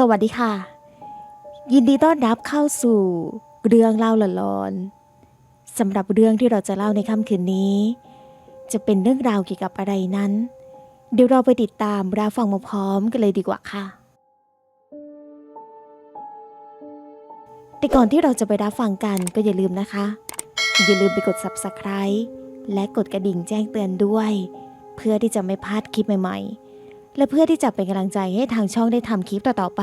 สวัสดีค่ะ ยินดีต้อนรับเข้าสู่เรื่องเล่าหลอนๆสำหรับเรื่องที่เราจะเล่าในค่ำคืนนี้ จะเป็นเรื่องราวเกี่ยวกับอะไรนั้น เดี๋ยวเราไปติดตามรับฟังมาพร้อมกันเลยดีกว่าค่ะ แต่ก่อนที่เราจะไปรับฟังกันก็อย่าลืมนะคะ อย่าลืมไปกด subscribe และกดกระดิ่งแจ้งเตือนด้วย เพื่อที่จะไม่พลาดคลิปใหม่ๆ และเพื่อที่จะเป็นกำลังใจให้ทางช่องได้ทำคลิปต่อๆไป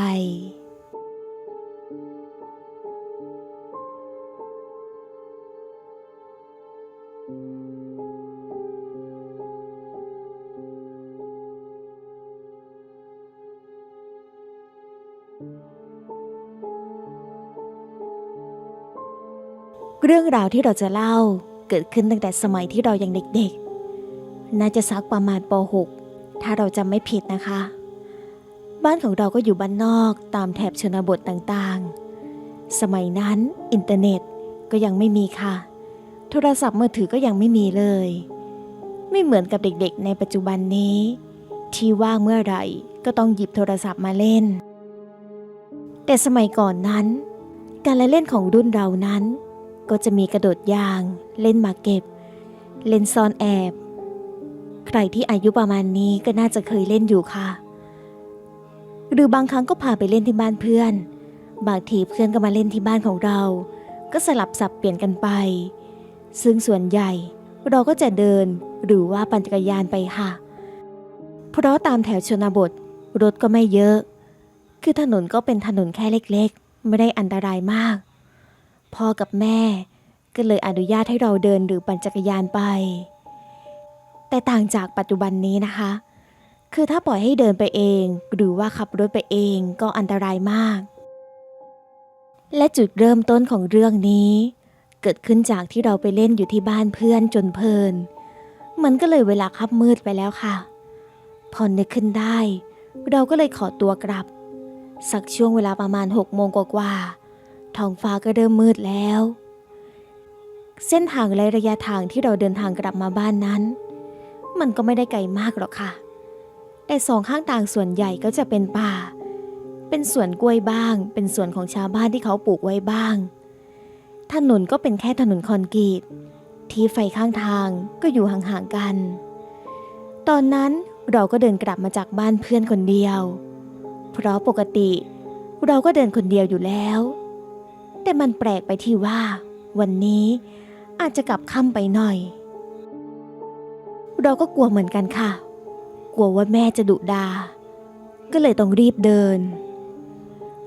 เรื่องราวที่เราจะเล่าเกิดขึ้นตั้งแต่สมัยที่เรายังเด็กๆ น่าจะสักประมาณป .6 ถ้าเราจำไม่ผิดนะคะ บ้านของเราก็อยู่บ้านนอกตามแถบชนบทต่างๆ สมัยนั้นอินเทอร์เน็ตก็ยังไม่มีค่ะ โทรศัพท์มือถือก็ยังไม่มีเลย ไม่เหมือนกับเด็กๆ ในปัจจุบันนี้ ที่ว่างเมื่อไหร่ก็ต้องหยิบโทรศัพท์มาเล่น แต่สมัยก่อนนั้น การละเล่นของรุ่นเรานั้น ก็จะมีกระโดดยาง เล่นหมากเก็บ เล่นซ่อนแอบ รที่อายุประมาณนี้ก็น่าจะเคยเล่นอยู่ค่ะ หรือบางครั้งก็พาไปเล่นที่บ้านเพื่อน บางทีเพื่อนก็มาเล่นที่บ้านของเรา ก็สลับสับเปลี่ยนกันไป ซึ่งส่วนใหญ่เราก็จะเดินหรือว่าปั่นจักรยานไปค่ะ เพราะตามแถวชนบท รถก็ไม่เยอะ คือถนนก็เป็นถนนแค่เล็กๆ ไม่ได้อันตรายมาก พ่อกับแม่ก็เลยอนุญาตให้เราเดินหรือปั่นจักรยานไป แต่ต่างจากปัจจุบันนี้นะคะ คือถ้าปล่อยให้เดินไปเอง หรือว่าขับรถไปเองก็อันตรายมาก และจุดเริ่มต้นของเรื่องนี้ เกิดขึ้นจากที่เราไปเล่นอยู่ที่บ้านเพื่อนจนเพลิน มันก็เลยเวลาคับมืดไปแล้วค่ะ พอนึกขึ้นได้ เราก็เลยขอตัวกลับ สักช่วงเวลาประมาณหกโมงกว่าๆท้องฟ้าก็เริ่มมืดแล้ว เส้นทางและระยะทางที่เราเดินทางกลับมาบ้านนั้น มันก็ไม่ได้ไกลมากหรอกค่ะ แต่สองข้างทางส่วนใหญ่ก็จะเป็นป่า เป็นสวนกล้วยบ้าง เป็นสวนของชาวบ้านที่เขาปลูกไว้บ้าง ถนนก็เป็นแค่ถนนคอนกรีต ที่ไฟข้างทางก็อยู่ห่างๆกัน ตอนนั้นเราก็เดินกลับมาจากบ้านเพื่อนคนเดียว เพราะปกติเราก็เดินคนเดียวอยู่แล้ว แต่มันแปลกไปที่ว่า วันนี้อาจจะกลับค่ำไปหน่อย เราก็กลัวเหมือนกันค่ะ กลัวว่าแม่จะดุดา ก็เลยต้องรีบเดิน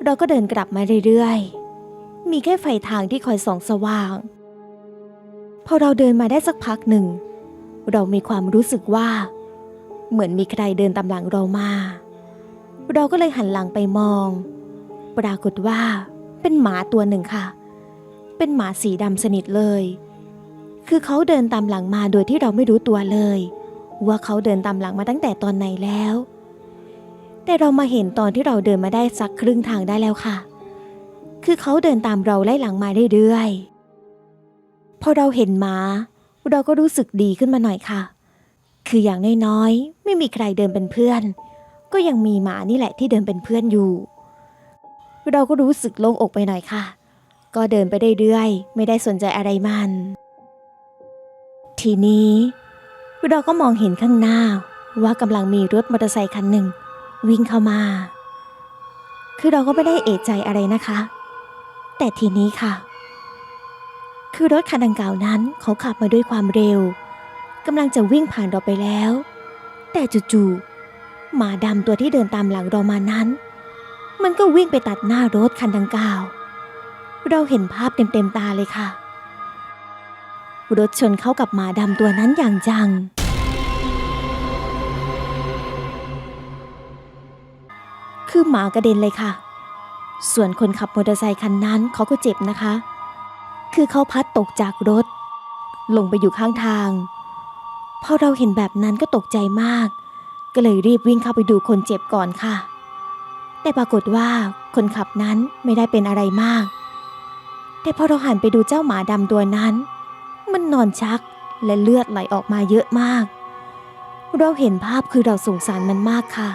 เราก็เดินกลับมาเรื่อยๆ มีแค่ไฟทางที่คอยส่องสว่าง พอเราเดินมาได้สักพักหนึ่ง เรามีความรู้สึกว่า เหมือนมีใครเดินตามหลังเรามา เราก็เลยหันหลังไปมอง ปรากฏว่าเป็นหมาตัวหนึ่งค่ะ เป็นหมาสีดำสนิทเลย คือเขาเดินตามหลังมาโดยที่เราไม่รู้ตัวเลย ว่าเขาเดินตามหลังมาตั้งแต่ตอนไหนแล้ว แต่เรามาเห็นตอนที่เราเดินมาได้สักครึ่งทางได้แล้วค่ะ คือเขาเดินตามเราไล่หลังมาเรื่อยๆพอเราเห็นหมา เราก็รู้สึกดีขึ้นมาหน่อยค่ะ คืออย่างน้อยๆไม่มีใครเดินเป็นเพื่อน ก็ยังมีหมานี่แหละที่เดินเป็นเพื่อนอยู่ เราก็รู้สึกโล่งอกไปหน่อยค่ะ ก็เดินไปเรื่อยๆไม่ได้สนใจอะไรมัน ทีนี้ เราก็มองเห็นข้างหน้าว่ากำลังมีรถมอเตอร์ไซค์คันหนึ่ง วิ่งเข้ามา คือเราก็ไม่ได้เอะใจอะไรนะคะ แต่ทีนี้ค่ะ คือรถคันดังกล่าวนั้นเขาขับมาด้วยความเร็วกำลังจะวิ่งผ่านเราไปแล้ว แต่จู่ๆหมาดำตัวที่เดินตามหลังเรามานั้น มันก็วิ่งไปตัดหน้ารถคันดังกล่าว เราเห็นภาพเต็มๆตาเลยค่ะ รถชนเข้ากับหมาดำตัวนั้นอย่างจัง คือหมากระเด็นเลยค่ะ ส่วนคนขับมอเตอร์ไซคันนั้นเขาก็เจ็บนะคะ คือเขาพัดตกจากรถ ลงไปอยู่ข้างทาง พอเราเห็นแบบนั้นก็ตกใจมาก ก็เลยรีบวิ่งเข้าไปดูคนเจ็บก่อนค่ะ แต่ปรากฏว่าคนขับนั้นไม่ได้เป็นอะไรมาก แต่พอเราหันไปดูเจ้าหมาดำตัวนั้น มันนอนชักและเลือดไหลออกมาเยอะมาก เราเห็นภาพคือเราสงสารมันมากค่ะ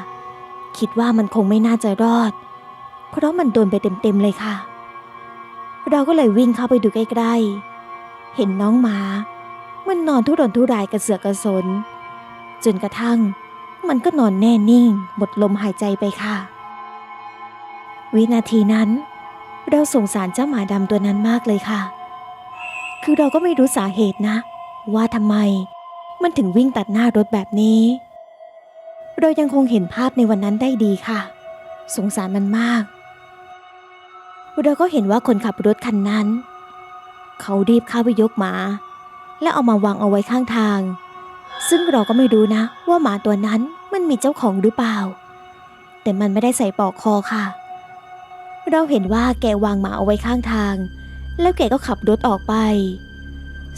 คิดว่ามันคงไม่น่าจะรอด เพราะมันโดนไปเต็มๆเลยค่ะ เราก็เลยวิ่งเข้าไปดูใกล้ๆ เห็นน้องหมา มันนอนทุรนทุรายกระเสือกกระสน จนกระทั่ง มันก็นอนแน่นิ่งหมดลมหายใจไปค่ะ วินาทีนั้น เราสงสารเจ้าหมาดำตัวนั้นมากเลยค่ะ คือเราก็ไม่รู้สาเหตุนะ ว่าทำไม มันถึงวิ่งตัดหน้ารถแบบนี้ เรายังคงเห็นภาพในวันนั้นได้ดีค่ะ สงสารมันมาก เราก็เห็นว่าคนขับรถคันนั้น เขารีบเข้าไปยกหมา และเอามาวางเอาไว้ข้างทาง ซึ่งเราก็ไม่รู้นะ ว่าหมาตัวนั้นมันมีเจ้าของหรือเปล่า แต่มันไม่ได้ใส่ปลอกคอค่ะ เราเห็นว่าแกวางหมาเอาไว้ข้างทาง แล้วแกก็ขับรถออกไป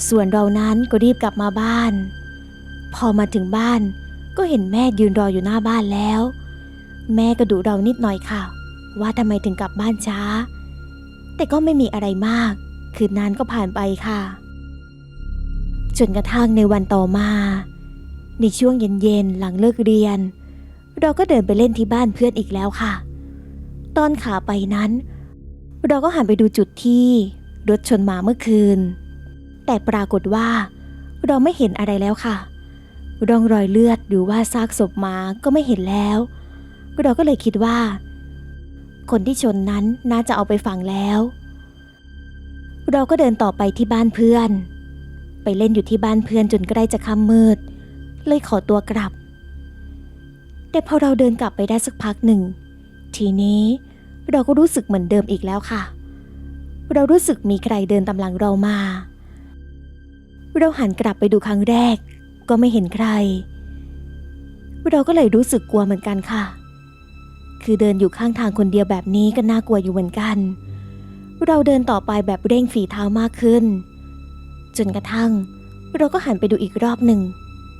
ส่วนเรานั้นก็รีบกลับมาบ้าน พอมาถึงบ้านก็เห็นแม่ยืนรออยู่หน้าบ้านแล้ว แม่ก็ดุเรานิดหน่อยค่ะ ว่าทำไมถึงกลับบ้านช้า แต่ก็ไม่มีอะไรมาก คืนนั้นก็ผ่านไปค่ะ จนกระทั่งในวันต่อมา ในช่วงเย็นๆหลังเลิกเรียน เราก็เดินไปเล่นที่บ้านเพื่อนอีกแล้วค่ะ ตอนขาไปนั้น เราก็หันไปดูจุดที่ รถชนหมาเมื่อคืน แต่ปรากฏว่า เราไม่เห็นอะไรแล้วค่ะ ร่องรอยเลือดหรือว่าซากศพหมาก็ไม่เห็นแล้ว เราก็เลยคิดว่า คนที่ชนนั้นน่าจะเอาไปฝังแล้ว เราก็เดินต่อไปที่บ้านเพื่อน ไปเล่นอยู่ที่บ้านเพื่อนจนใกล้จะค่ำมืด เลยขอตัวกลับ แต่พอเราเดินกลับไปได้สักพักหนึ่ง ทีนี้เราก็รู้สึกเหมือนเดิมอีกแล้วค่ะ เรารู้สึกมีใครเดินตามหลังเรามา เราหันกลับไปดูครั้งแรก ก็ไม่เห็นใคร เราก็เลยรู้สึกกลัวเหมือนกันค่ะ คือเดินอยู่ข้างทางคนเดียวแบบนี้ก็น่ากลัวอยู่เหมือนกัน เราเดินต่อไปแบบเร่งฝีเท้ามากขึ้น จนกระทั่ง เราก็หันไปดูอีกรอบหนึ่ง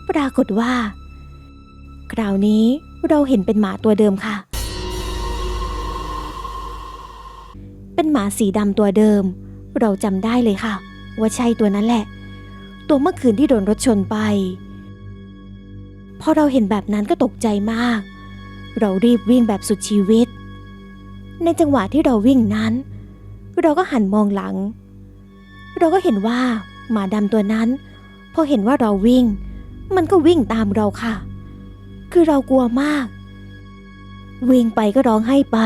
ปรากฏว่า คราวนี้เราเห็นเป็นหมาตัวเดิมค่ะ เป็นหมาสีดำตัวเดิม เราจำได้เลยค่ะ ว่าใช่ตัวนั้นแหละ ตัวเมื่อคืนที่โดนรถชนไป พอเราเห็นแบบนั้นก็ตกใจมาก เรารีบวิ่งแบบสุดชีวิต ในจังหวะที่เราวิ่งนั้น เราก็หันมองหลัง เราก็เห็นว่าหมาดำตัวนั้น พอเห็นว่าเราวิ่ง มันก็วิ่งตามเราค่ะ คือเรากลัวมาก วิ่งไปก็ร้องไห้ไป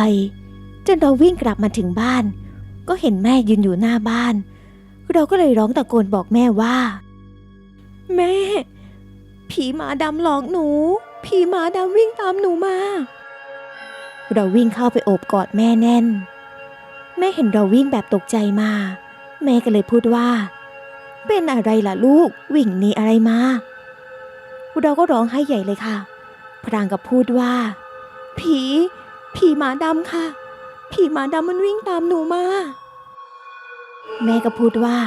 จนเราวิ่งกลับมาถึงบ้าน ก็เห็นแม่ยืนอยู่หน้าบ้าน เราก็เลยร้องตะโกนบอกแม่ว่า แม่ ผีหมาดำหลอกหนู ผีหมาดำวิ่งตามหนูมา เราวิ่งเข้าไปโอบกอดแม่แน่น แม่เห็นเราวิ่งแบบตกใจมา แม่ก็เลยพูดว่า เป็นอะไรล่ะลูกวิ่งหนีอะไรมาเราก็ร้องไห้ใหญ่เลยค่ะ พรางกับพูดว่า ผี ผีหมาดำค่ะ ผีหมาดำมันวิ่งตามหนูมา แม่ก็พูดว่า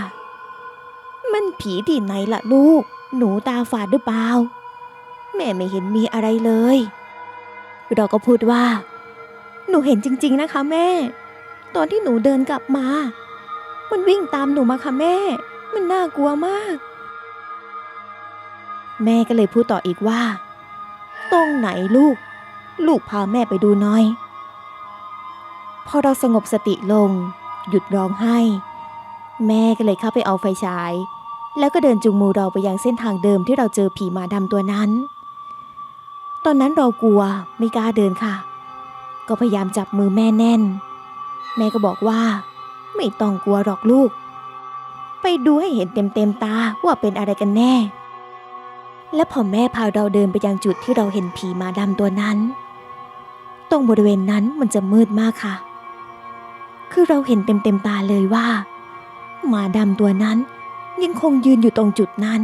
มันผีที่ไหนล่ะลูก หนูตาฝาดหรือเปล่า แม่ไม่เห็นมีอะไรเลย เราก็พูดว่า หนูเห็นจริง ๆ นะคะแม่ ตอนที่หนูเดินกลับมา มันวิ่งตามหนูมาค่ะแม่ มันน่ากลัวมาก แม่ก็เลยพูดต่ออีกว่า ตรงไหนลูก ลูกพาแม่ไปดูหน่อย พอเราสงบสติลง หยุดร้องไห้ แม่ก็เลยเข้าไปเอาไฟฉาย แล้วก็เดินจูงมือเราไปยังเส้นทางเดิมที่เราเจอผีหมาดำตัวนั้น ตอนนั้นเรากลัวไม่กล้าเดินค่ะ ก็พยายามจับมือแม่แน่น แม่ก็บอกว่า ไม่ต้องกลัวหรอกลูก ไปดูให้เห็นเต็มเต็มๆตาว่าเป็นอะไรกันแน่ และพอแม่พาเราเดินไปยังจุดที่เราเห็นผีหมาดำตัวนั้นตรงบริเวณนั้นมันจะมืดมากค่ะ คือเราเห็นเต็มเต็มๆตาเลยว่า หมาดำตัวนั้นยังคงยืนอยู่ตรงจุดนั้น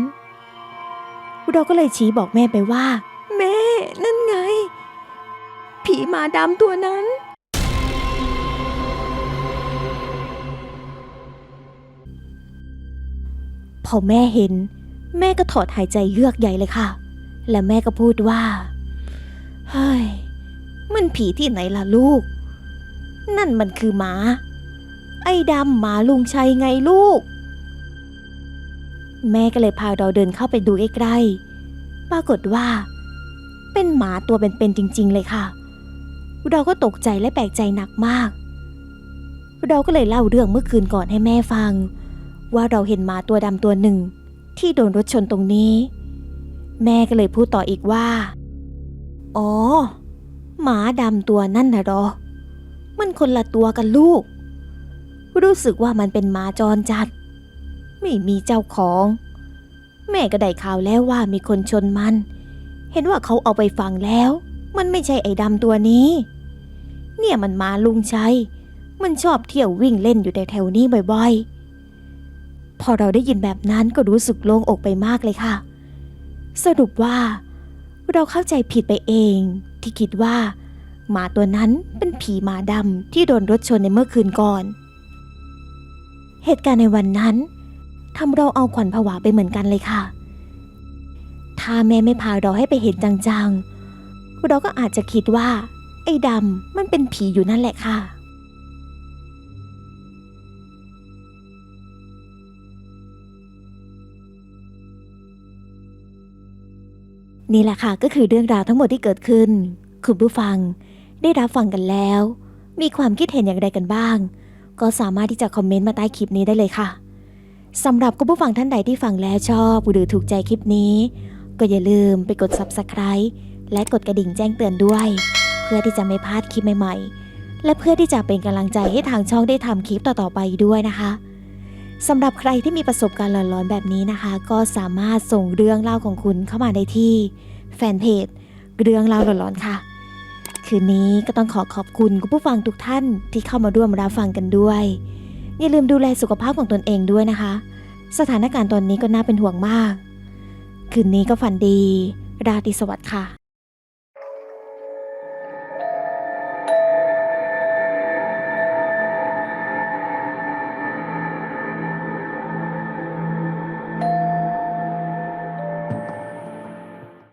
เราก็เลยชี้บอกแม่ไปว่า แม่ นั่นไง ผีหมาดำตัวนั้น พอแม่เห็น แม่ก็ถอดหายใจเยือกใหญ่เลยค่ะ และแม่ก็พูดว่า เฮ้ย มันผีที่ไหนล่ะลูก นั่นมันคือหมา ไอ้ดำหมาลุงชัยไงลูก แม่ก็เลยพาเราเดินเข้าไปดูใกล้ๆปรากฏว่า เป็นหมาตัวเป็นๆจริง ๆ เลยค่ะ เราก็ตกใจและแปลกใจหนักมาก เราก็เลยเล่าเรื่องเมื่อคืนก่อนให้แม่ฟัง ว่าเราเห็นหมาตัวดำตัวหนึ่ง ที่โดนรถชนตรงนี้ แม่ก็เลยพูดต่ออีกว่า อ๋อ หมาดำตัวนั่นนะเหรอ มันคนละตัวกันลูก รู้สึกว่ามันเป็นหมาจรจัด ไม่มีเจ้าของ แม่ก็ได้ข่าวแล้วว่ามีคนชนมัน เห็นว่าเขาเอาไปฝังแล้ว มันไม่ใช่ไอ้ดำตัวนี้ เนี่ยมันมาลุงชัย มันชอบเที่ยววิ่งเล่นอยู่แถวๆนี้บ่อยๆ พอเราได้ยินแบบนั้นก็รู้สึกโล่งอกไปมากเลยค่ะ สรุปว่า เราเข้าใจผิดไปเองที่คิดว่า หมาตัวนั้นเป็นผีหมาดำที่โดนรถชนในเมื่อคืนก่อน เหตุการณ์ในวันนั้นทำเราเอาขวัญผวาไปเหมือนกันเลยค่ะ ถ้าแม่ไม่พาเราให้ไปเห็นจังๆ เราก็อาจจะคิดว่า ไอ้ดำมันเป็นผีอยู่นั่นแหละค่ะ นี่แหละค่ะก็คือเรื่องราวทั้งหมดที่เกิดขึ้น คุณผู้ฟัง ได้รับฟังกันแล้ว มีความคิดเห็นอย่างไรกันบ้าง ก็สามารถที่จะคอมเมนต์มาใต้คลิปนี้ได้เลยค่ะสำหรับคุณผู้ฟังท่านใดที่ฟังแล้วชอบ หรือถูกใจคลิปนี้ ก็อย่าลืมไปกด subscribe และกดกระดิ่งแจ้งเตือนด้วย เพื่อที่จะไม่พลาดคลิปใหม่ๆ และเพื่อที่จะเป็นกำลังใจให้ทางช่องได้ทำคลิปต่อๆไปด้วยนะคะสำหรับใครที่มีประสบการณ์หลอนๆแบบนี้นะคะ ก็สามารถส่งเรื่องเล่าของคุณเข้ามาได้ที่แฟนเพจเรื่องเล่าหลอนๆค่ะ คืนนี้ก็ต้องขอขอบคุณคุณผู้ฟังทุกท่านที่เข้ามาร่วมรับฟังกันด้วย อย่าลืมดูแลสุขภาพของตนเองด้วยนะคะ สถานการณ์ตอนนี้ก็น่าเป็นห่วงมาก คืนนี้ก็ฝันดี ราตรีสวัสดิ์ค่ะ